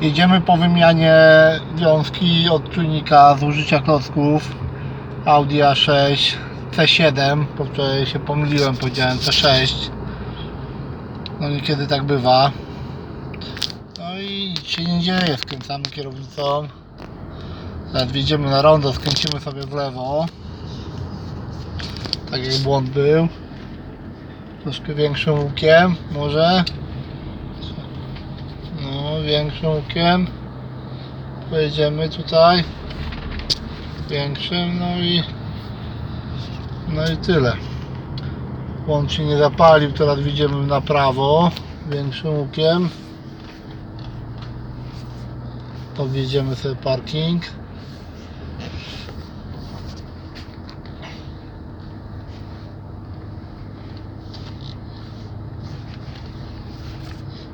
Jedziemy po wymianie wiązki od czujnika zużycia klocków Audi A6 C7, bo wczoraj się pomyliłem, powiedziałem C6 no niekiedy tak bywa. No i nic się nie dzieje, skręcamy kierownicą. Teraz wjedziemy na rondo, skręcimy sobie w lewo. Tak jak błąd był. Troszkę większym łukiem może większym łukiem. Pojedziemy tutaj większym no i no i tyle. Łącz się nie zapalił, teraz widzimy na prawo większym łukiem. Objedziemy sobie parking.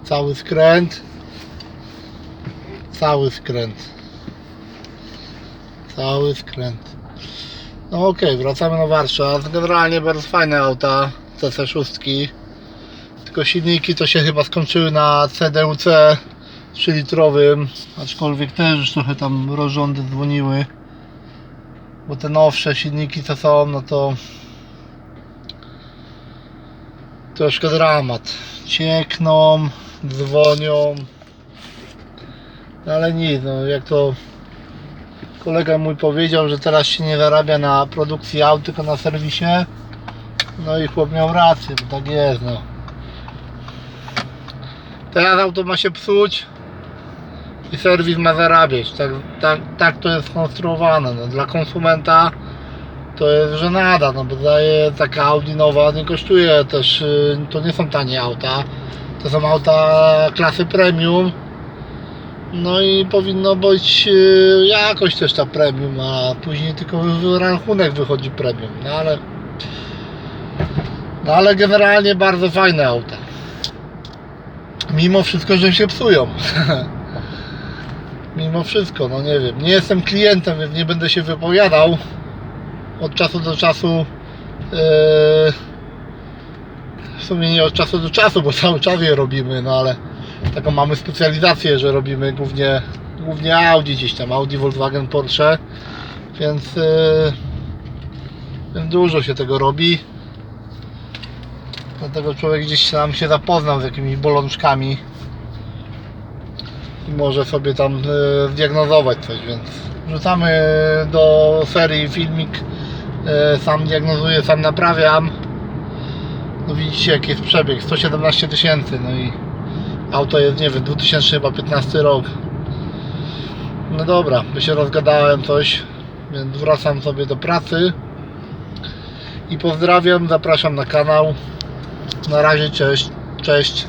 Cały skręt Cały skręt. Cały skręt. No okej, wracamy na warsztat Generalnie bardzo fajne auta TC6 Tylko silniki to się chyba skończyły na CDUC 3 litrowym Aczkolwiek też już trochę tam rozrządy dzwoniły. Bo te nowsze silniki co są no to Troszkę dramat. Ciekną Dzwonią no ale nic, no jak to kolega mój powiedział, że teraz się nie zarabia na produkcji aut, tylko na serwisie. No i chłop miał rację, bo tak jest, no. Teraz auto ma się psuć i serwis ma zarabiać. Tak, tak, tak to jest skonstruowane. No, dla konsumenta to jest żenada, no bo daje taka Audi nowa, nie kosztuje też, y, to nie są tanie auta. To są auta klasy premium. No i powinno być yy, jakoś też ta premium, a później tylko rachunek wychodzi premium. No ale. No ale generalnie bardzo fajne auta. Mimo wszystko, że się psują. Mimo wszystko, no nie wiem. Nie jestem klientem, więc nie będę się wypowiadał. Od czasu do czasu. Yy, w sumie nie od czasu do czasu, bo cały czas je robimy, no ale taką mamy specjalizację, że robimy głównie, głównie Audi gdzieś tam, Audi, Volkswagen, Porsche, więc, yy, dużo się tego robi. Dlatego człowiek gdzieś tam się zapoznał z jakimiś bolączkami i może sobie tam yy, zdiagnozować coś, więc wrzucamy do serii filmik, yy, sam diagnozuję, sam naprawiam. No widzicie jaki jest przebieg, 117 tysięcy, no i Auto jest, nie wiem, 2015 rok. No dobra, by się rozgadałem coś, więc wracam sobie do pracy. I pozdrawiam, zapraszam na kanał. Na razie, cześć, cześć.